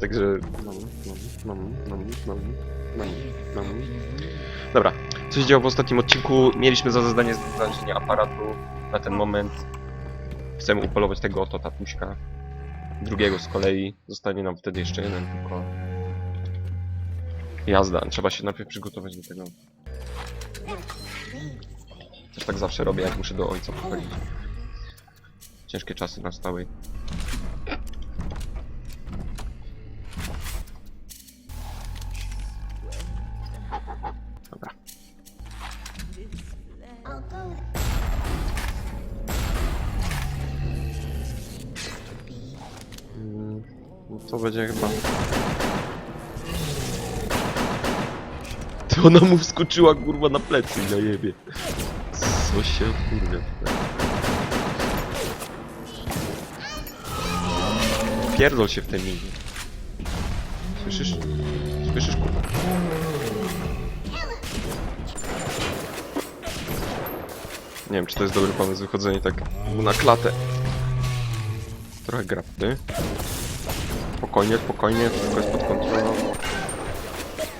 Także. Dobra, co się działo w ostatnim odcinku? Mieliśmy za zadanie znalezienie aparatu na ten moment. Chcemy upolować tego oto tatuśka. Drugiego z kolei. Zostanie nam wtedy jeszcze jeden tylko. Jazda, trzeba się najpierw przygotować do tego. Też tak zawsze robię, jak muszę do ojca pochodzić. Ciężkie czasy nastały. To będzie chyba... Ty ona mu wskoczyła kurwa na plecy na jebie. Co się kurwa tutaj. Pierdol się w te miny. Słyszysz? Słyszysz kurwa? Nie wiem czy to jest dobry pomysł wychodzenie tak mu na klatę. Trochę grapy. Spokojnie, spokojnie, wszystko jest pod kontrolą.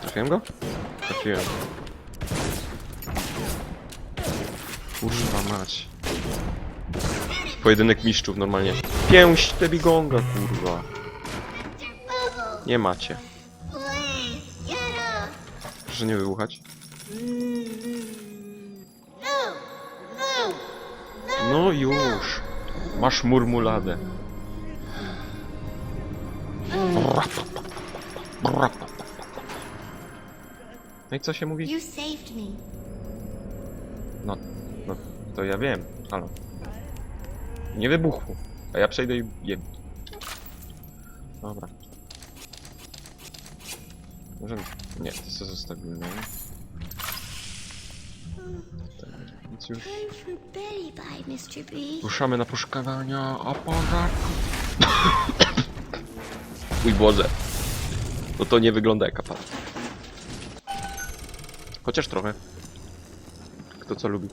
Trafiłem go? Trafiłem. Kurwa mać. Pojedynek mistrzów normalnie. Pięść te bigonga, kurwa. Nie macie. Proszę nie wybuchać. No już. Masz murmuladę. No i co się mówi? You saved me. No, no, to ja wiem, halo. Nie wybuchło, a ja przejdę i jem. Dobra. Możemy... Nie, to sobie zostawimy. Więc już ruszamy na poszukiwania aparatu. Mój Boże. No to nie wygląda jak aparat. Chociaż trochę. Kto co lubi.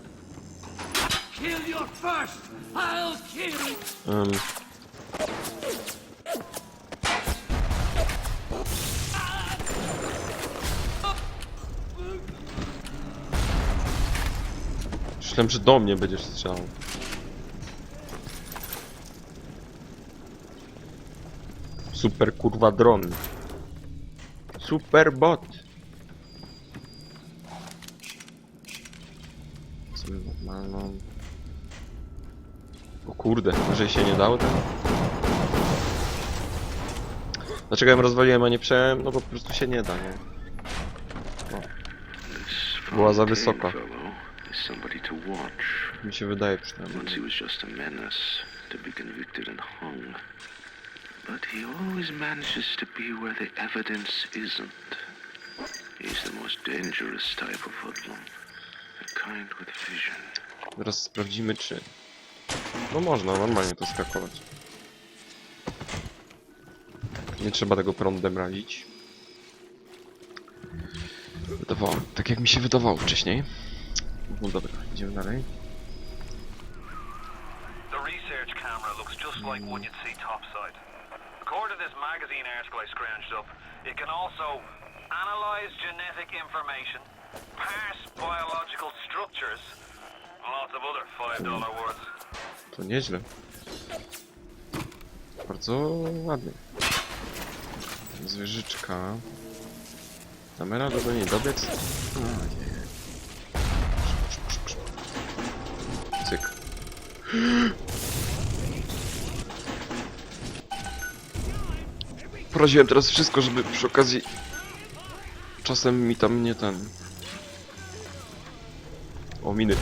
Um. Myślałem, że do mnie będziesz strzelał. Super kurwa dron. Super bot. Co normalną. O kurde, że się nie dało tak? Dlaczego ja rozwaliłem, a nie przejąłem? No po prostu się nie da, nie? Była za wysoka. Mi się wydaje przynajmniej. But he always manages to be where the evidence isn't. He's the most dangerous type of hoodlum. The kind with vision. Teraz sprawdzimy czy... No można normalnie to skakować. Nie trzeba tego prądem razić. Wydawało, tak jak mi się wydawało wcześniej. No dobra, idziemy dalej. The research camera looks just like one you'd see topside. To this magazine article I scrounged up, it can also analyze genetic information, parse biological structures, and lots of other $5 words. To nieźle. Bardzo ładnie. Zwierzyczka. Kamera, żeby nie dobiec. A, nie. Cyk. Poraziłem teraz wszystko, żeby przy okazji czasem mi tam nie ten... O, miny.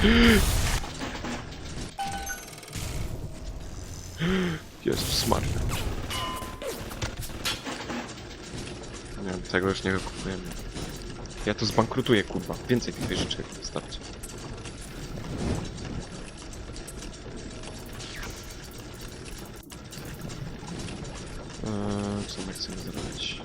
Jezus Maria. Nie, tego już nie wykupujemy. Ja to zbankrutuję, kurwa. Więcej tych wieżyczek wystarczy. Eee, co my chcemy zrobić?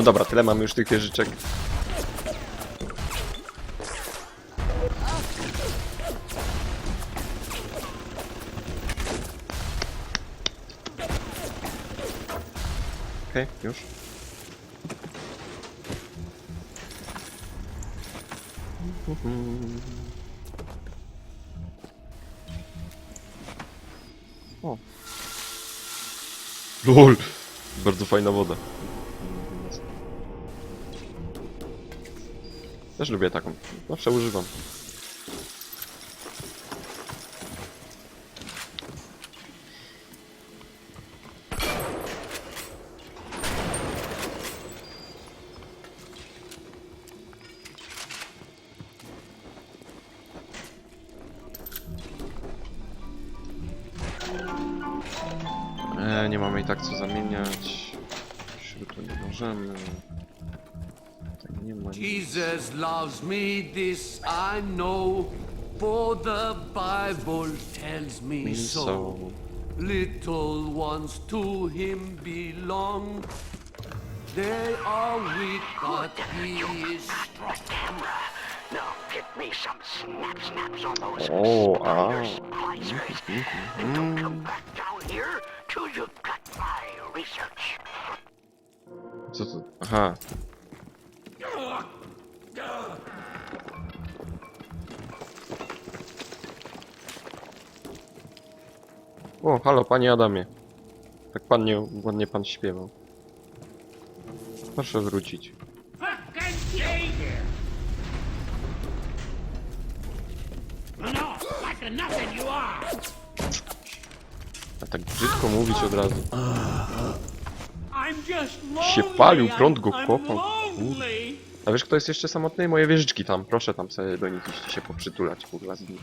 No dobra, tyle mamy już tych wieżyczek. Okej, już. O. LOL! Bardzo fajna woda. Też lubię taką. Zawsze używam. E, nie mamy i tak co zamieniać. Śrutu nie możemy. Tak nie ma. nic. Jesus loves me, this I know, for the Bible tells me Me so. so. Little ones to him belong. They are weak, but he is strong. Now get me some snap snaps on those O, a. splicers. And don't come back down here till you've got my research. Co to? Aha. O, halo, panie Adamie. Tak pan nie, ładnie pan śpiewał. Proszę wrócić. A tak brzydko mówić od razu. Się palił, prąd go kopał. Kurde. A wiesz kto jest jeszcze samotny? Moje wieżyczki tam. Proszę tam sobie do nich iść się poprzytulać, kurwa, z nimi.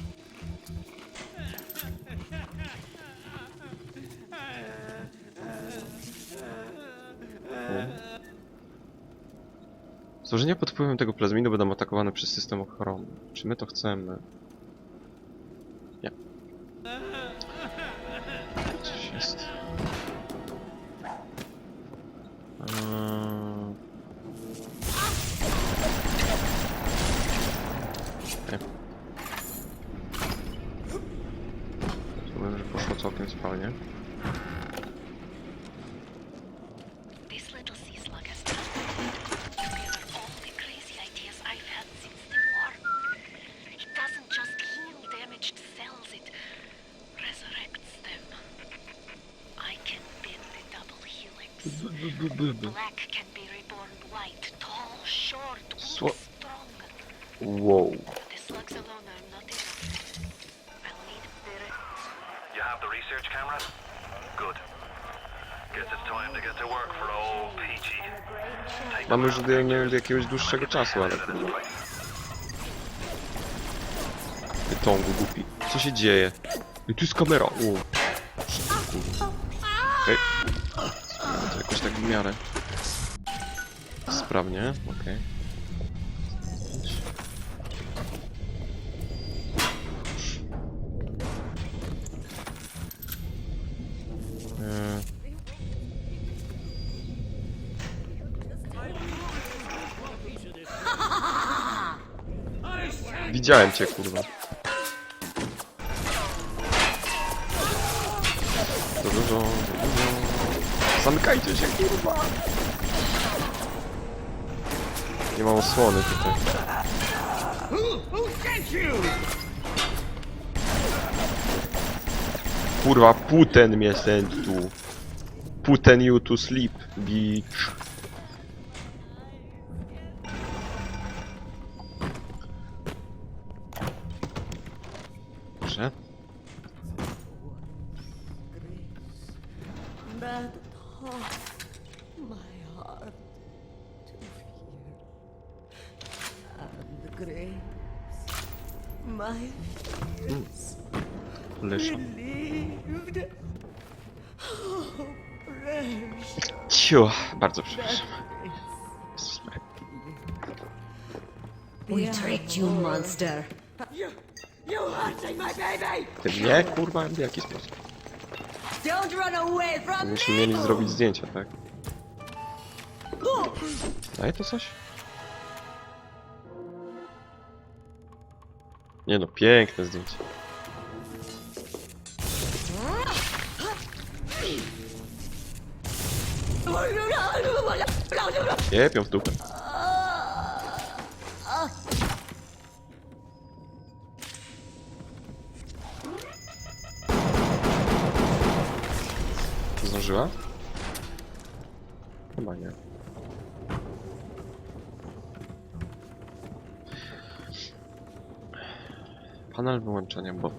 Stworzenia pod wpływem tego plazminu będą atakowane przez system ochrony. Czy my to chcemy? Nie. Coś jest. Eee... double helix. Black can be reborn white, tall, short, weak, strong. Wow. Them już do, jakiegoś dłuższego czasu, ale kurwa. this place. Ty Tongu głupi. Co się dzieje? I tu jest kamera. O. Okay. To jakoś tak w miarę. Sprawnie, okej. Eee. Widziałem cię, kurwa. To dużo, to dużo. Zamykajcie się, kurwa! Nie mam osłony tutaj. Kurwa, puten mnie send tu. Puten you to sleep, bitch. My fears relieved Ciu, bardzo przepraszam. Jezus Maria. We tricked you, monster. You, you hurting my baby! Ty mnie, kurwa, w jaki sposób? Don't run away from Myśmy me! mieli zrobić zdjęcia, tak? Daje to coś? Nie no, piękne zdjęcie. Jepią w dupę. Zdążyła? Chyba nie. 파날봉은 전혀 뭐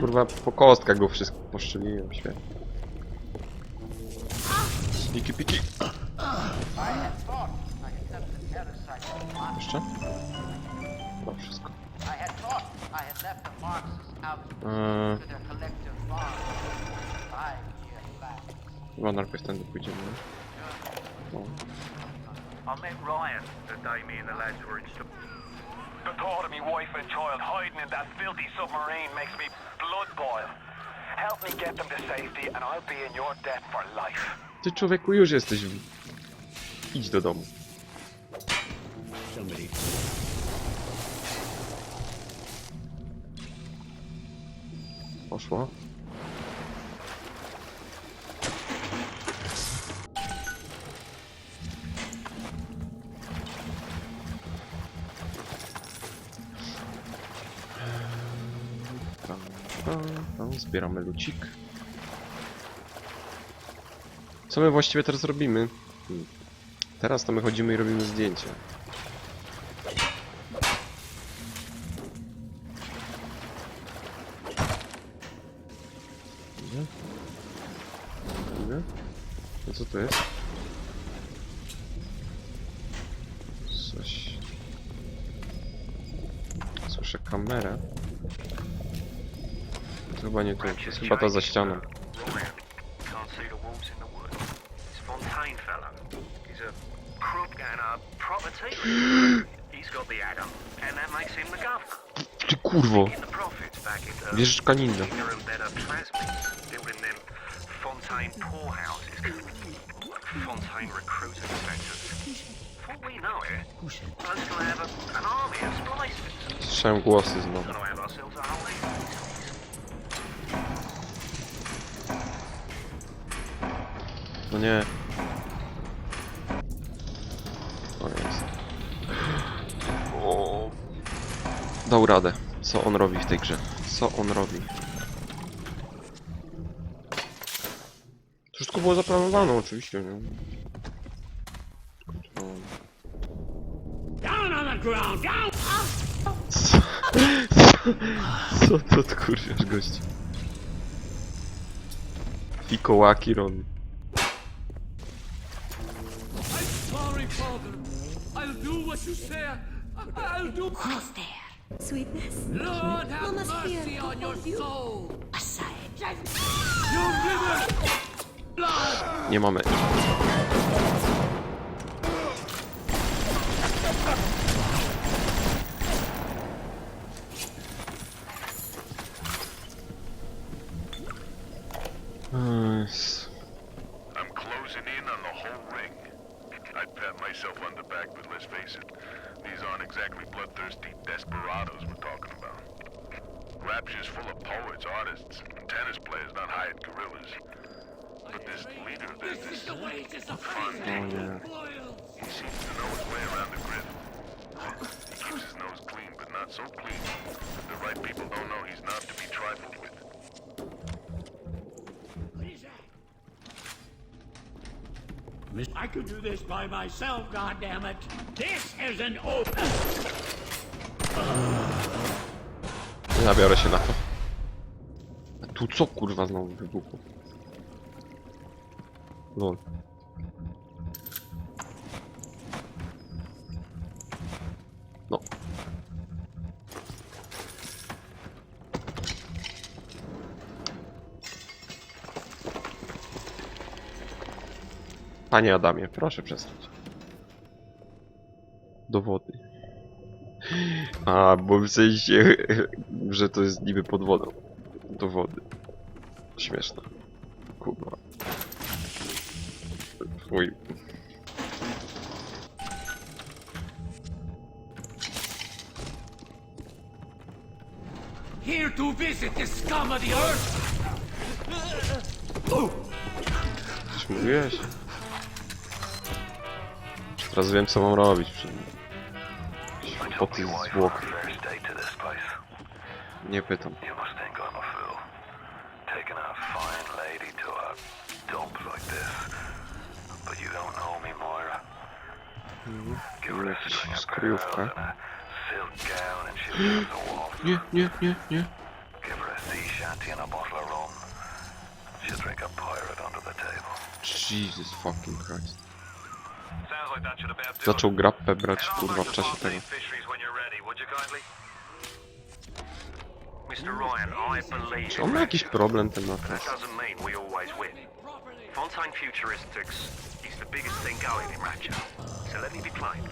kurwa po kostkach go wszystko poszczeliłem, świetnie. Piki piki. Jeszcze? No wszystko. Eee, chyba najpierw tędy pójdziemy. No. I met Ryan the day me and the lads were in The thought of me wife and child hiding in that filthy submarine makes me blood boil. Help me get them to safety and I'll be in your debt for life. Ty człowieku już jesteś w... Idź do domu. Somebody. Poszło. Zbieramy lucik. Co my właściwie teraz robimy? Hmm. Teraz to my chodzimy i robimy? Nie? No co to jest? Coś... Słyszę kamerę. To chyba nie tu, to chyba ta za ścianą. Ty kurwo! Wieżyczka them Fontaine poorhouses, Fontaine recruiting centers. Before we know it, we're gonna have an army of splicers. Słyszałem głosy znowu. No nie. O jest. O. Dał radę. Co on robi w tej grze? Co on robi? Wszystko było zaplanowane oczywiście, nie? Co, co to kurwiasz gości? Fikołaki robi. What you say. I- I'll do. Who's there? Sweetness? Lord, have Mama's here mercy to on your hold you. soul. Aside. You given blood. Nie mamy. Nice. I'm closing in on the whole ring. I'd pat myself on the back, but let's face it, these aren't exactly bloodthirsty desperados we're talking about. Rapture's full of poets, artists, and tennis players, not hired gorillas. But this leader of This this is the wages of Fontaine, Oh, yeah. he seems to know his way around the grid. He keeps his nose clean, but not so clean that the right people don't know he's not to be trifled I could do this by myself, goddammit. This is an open. Zabiorę się na to. A tu co kurwa znowu wybuchło? Lol. Panie Adamie, proszę przestać. Do wody. A, bo w sensie, że to jest niby pod wodą. Do wody. Śmieszne. Kurwa. Mój. Here to visit the scum of the earth. Coś mówiłeś? Teraz wiem co mam robić. Poty zwłok. Nie pytam. Of skryjówka. Nie, nie, nie, nie. Jesus fucking Christ. Sounds like that should about do Zaczął grappę brać kurwa w czasie tego. Czy on ma jakiś problem ten win. Fontaine Futuristics is the biggest thing going in Ratchet. So let me be plain.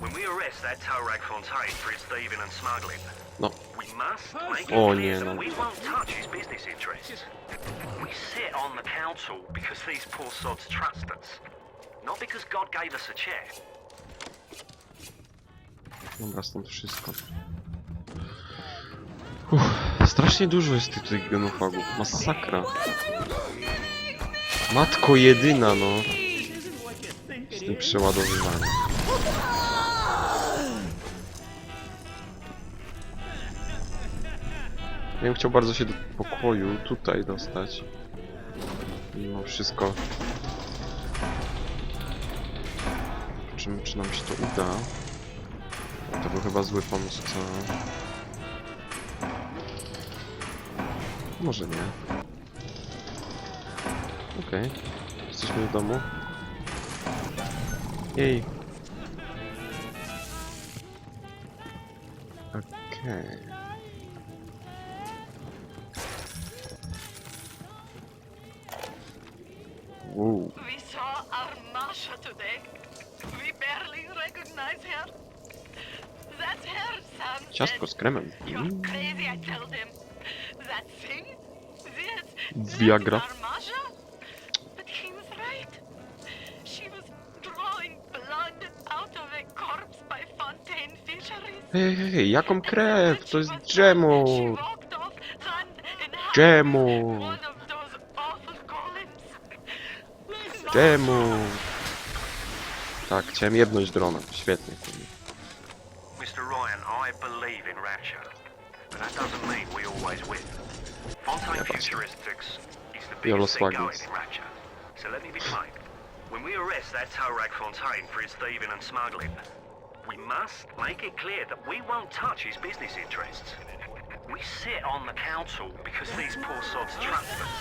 When we arrest that Torag Fontaine for his thieving and smuggling, No. we must make it Oh, clear nie, that no. we won't touch his business interests. We sit on the council because these poor sods trust us. Not because God gave us a chair. Dobra, stąd wszystko. Uff, strasznie dużo jest tych, tych genofagów. Masakra. Matko jedyna, no. Z tym przeładowywaniem. Ja bym chciał bardzo się do pokoju tutaj dostać. Mimo wszystko. Zobaczymy, czy nam się to uda. To był chyba zły pomysł, co? Może nie. Okej. Jesteśmy w domu. Jej. Okej. Wow. A corpse by Fontaine Fisheries. Hej, hej, jaką krew? To jest was done, She Dżemu! walked off hand in in Rapture. So let me be plain. When we arrest that Torag Fontaine for his thieving and smuggling, we must make it clear that we won't touch his business interests. We sit on the council because these poor sods trust us.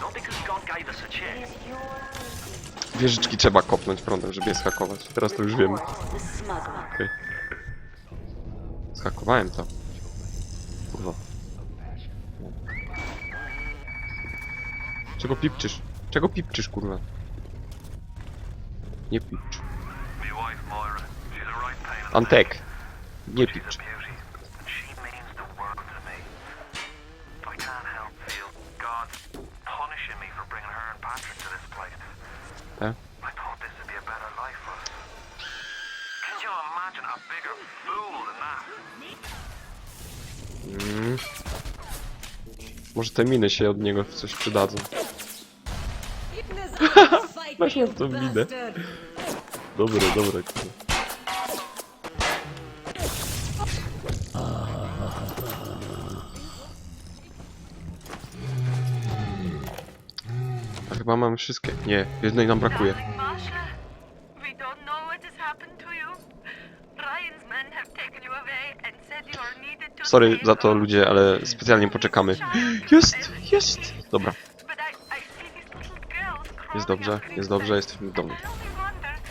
Not because God gave us a chair. Wieżyczki trzeba kopnąć prądem, żeby je schakować. Teraz to już wiem. The smuggler. Okej. Zhakowałem to. Kurwa. Czego pipczysz? Czego pipczysz, kurwa? Nie pipcz. Antek. Nie pipcz. Tak? Mm. Może te miny się od niego w coś przydadzą. Na to minę. Dobre, dobre, chyba mamy wszystkie. Nie, jednej nam brakuje. Darling Masha, we don't know what has happened to you. Ryan's men have taken you away and said you are needed to Sorry za to ludzie, ale specjalnie poczekamy. Jest! Jest! Dobra, jest dobrze, jest dobrze, jesteśmy w domu.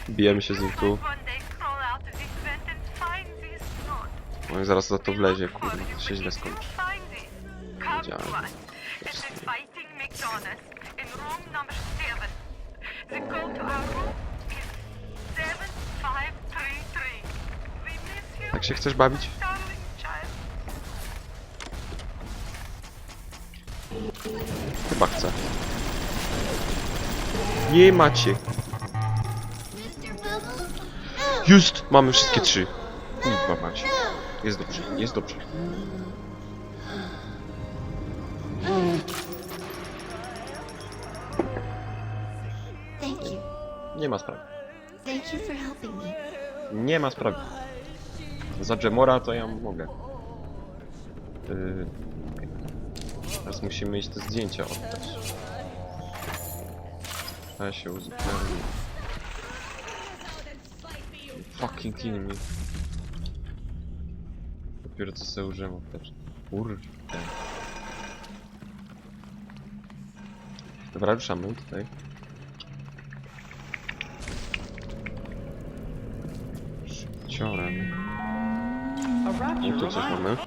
Bijemy się z nim tu. No i zaraz za to wlezie, kurwa, you, to się źle skończy. Wiedziałem. to us at the Chyba chcę. Nie macie. Just! Mamy wszystkie trzy. Kurwa macie. Jest dobrze, jest dobrze. Nie ma sprawy. Nie ma sprawy. Za Jemora to ja mogę. Yy... Teraz musimy iść te zdjęcia oddać. A się uzupełni. Fucking kill me. Dopiero co sobie użyłem apteczki. Kurde. Dobra, ruszamy tutaj. Ciorem. I tu coś mamy.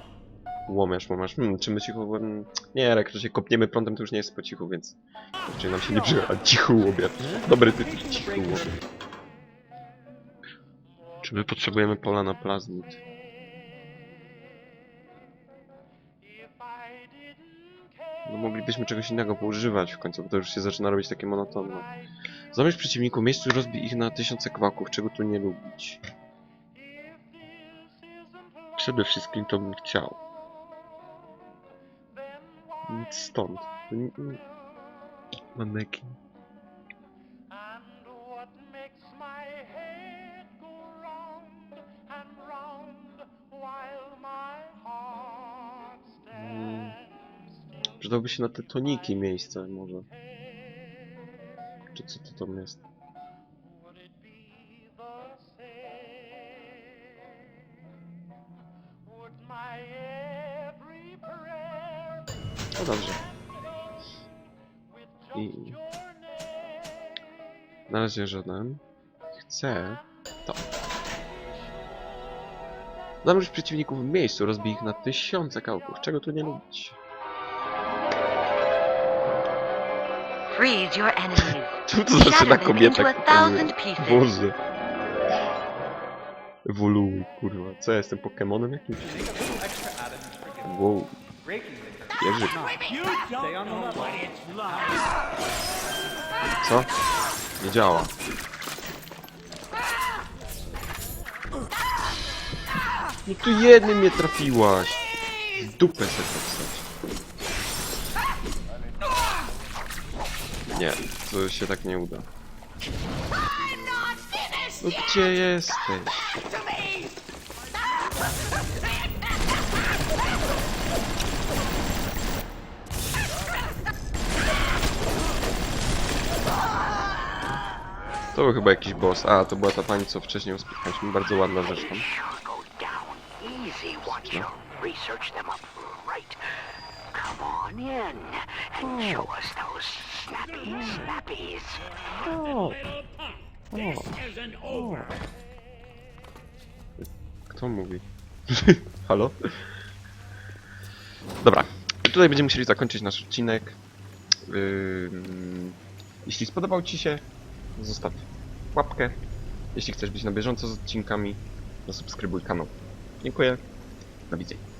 Łomiarz, łomiarz. Hmm, czy my cicho... hmm, Nie, jak się kopniemy prądem, to już nie jest po cichu, więc... Raczej nam się nie przyda. A Cichy łomiarz. Dobry tytuł, cichy łomiarz. Czy my potrzebujemy pola na plazmid? No moglibyśmy czegoś innego poużywać w końcu, bo to już się zaczyna robić takie monotonne. Zamierz przeciwniku, miejscu rozbij ich na tysiące kawałków, czego tu nie lubić. Przede wszystkim to bym chciał. Stąd. Nie- Manekin. Mm. Przydałby się na te toniki miejsce może. Czy co to tam jest? Dobrze. I... Na razie żaden. Chcę to. Zamierz przeciwników w miejscu, rozbij ich na tysiące kałków. Czego tu nie lubić? Freeze your enemies. Czemu to zaczyna kobieta? Boże. Ewoluuj, kurwa. Co ja jestem Pokemonem jakimś? Wow. Jerzy. Co? Nie działa. No tu jednym nie trafiłaś. Dupę se to wstać. Nie, to się tak nie uda. No gdzie jesteś? To był chyba jakiś boss. A, to była ta pani, co wcześniej spotkaliśmy. Bardzo ładna snappy snappies. Kto mówi? Halo? Dobra. I tutaj będziemy musieli zakończyć nasz odcinek. Ym, Jeśli spodobał Ci się, zostaw łapkę. Jeśli chcesz być na bieżąco z odcinkami, zasubskrybuj kanał. Dziękuję. Do widzenia.